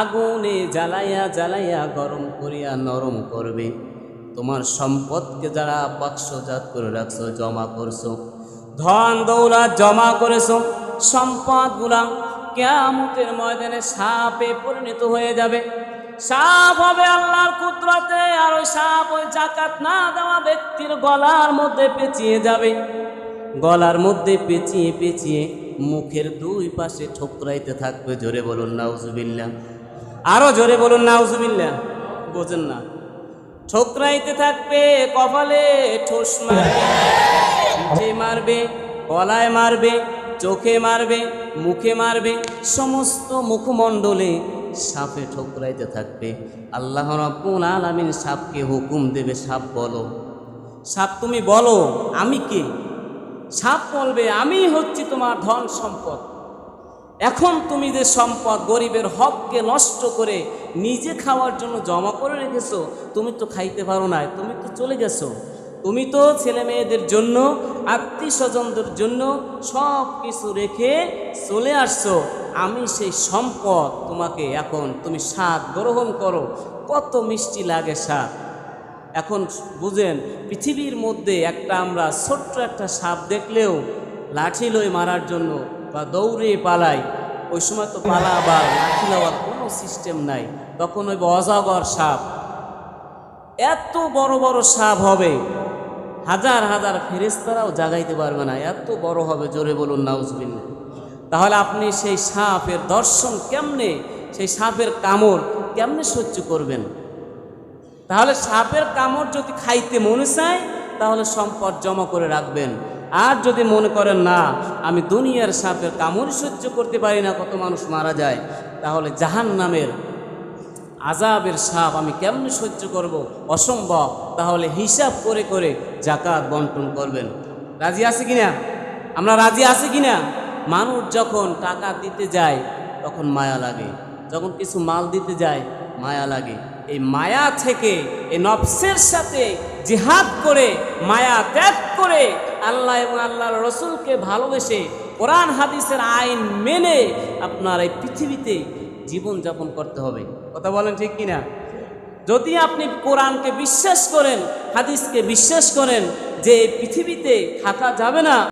আগুনে জ্বালাইয়া জ্বালাইয়া গরম করিয়া নরম করবে। তোমার সম্পদকে যারা বাক্সজাত করে রাখছো, জমা করছ, ধন দৌলত জমা করেছ, সম্পদগুলা কেয়ামতের ময়দানে সাপে পরিণত হয়ে যাবে। সাপ হবে আল্লাহর কুদরতে আর ওই সাপ ওই জাকাত না দেওয়া ব্যক্তির গলার মধ্যে পেঁচিয়ে যাবে। গলার মধ্যে পেঁচিয়ে পেঁচিয়ে মুখের দুই পাশে ঠোকরাইতে থাকবে। জোরে বলুন নাউজুবিল্লা আরও জোরে বলুন নাউজুবিল্লা বোঝেন না। ঠোকরাইতে থাকবে, কপালে ঠোস মারবে মারবে, গলায় মারবে, চোখে মারবে, মুখে মারবে, সমস্ত মুখমণ্ডলে সাপে ঠোকরাইতে থাকবে। আল্লাহ রব্বুল আলামিন সাপকে হুকুম দেবে, সাপ বলো। সাপ তুমি বলো, আমি কে? সাপ বলবে, আমি হচ্ছি তোমার ধন সম্পদ। এখন তুমি যে সম্পদ গরিবের হককে নষ্ট করে নিজে খাওয়ার জন্য জমা করে রেখেছো, তুমি তো খাইতে পারো না তুমি তো চলে গেছো। তুমি তো ছেলে মেয়েদের জন্য, আত্মীয় স্বজনদের জন্য সব কিছু রেখে চলে আসছো। আমি সেই সম্পদ তোমাকে এখন তুমি স্বাদ গ্রহণ করো, কত মিষ্টি লাগে স্বাদ। এখন বুঝেন, পৃথিবীর মধ্যে একটা আমরা ছোট্ট একটা সাপ দেখলেও লাঠি লই মারার জন্য বা দৌড়ে পালাই, ওই সময় তো পালা বা লাঠি নেওয়ার কোনো সিস্টেম নাই। তখন ওই অজাগর সাপ, এত বড় বড় সাপ হবে, হাজার হাজার ফেরেস্তারাও জাগাইতে পারবে না, এত বড় হবে, জোরে বলুন নাউজবিল্লা তাহলে আপনি সেই সাপের দর্শন কেমনে, সেই সাপের কামড় কেমনে সহ্য করবেন? তাহলে সাপের কামড় যদি খাইতে মনে চায়, তাহলে সম্পদ জমা করে রাখবেন। আর যদি মনে করেন না, আমি দুনিয়ার সাপের কামড় সহ্য করতে পারি না, কত মানুষ মারা যায়, তাহলে জাহান নামের আজাবের সাপ আমি কেমনে সহ্য করব? অসম্ভব। তাহলে হিসাব করে করে জাকাত বন্টন করবেন। রাজি আছে কিনা? আমরা রাজি আছে কিনা? মানুষ যখন টাকা দিতে যায়, তখন মায়া লাগে। যখন কিছু মাল দিতে যায়, মায়া লাগে। এই মায়া থেকে, এই নফসের সাথে জিহাদ করে, মায়া ত্যাগ করে আল্লাহ এবং আল্লাহর রসুলকে ভালোবেসে কোরআন, হাদিসের আইন মেনে আপনার এই পৃথিবীতে জীবনযাপন করতে হবে। কথা বলেন ঠিক কিনা? যদি আপনি কোরআনকে বিশ্বাস করেন, হাদিসকে বিশ্বাস করেন, যে পৃথিবীতে থাকা যাবে না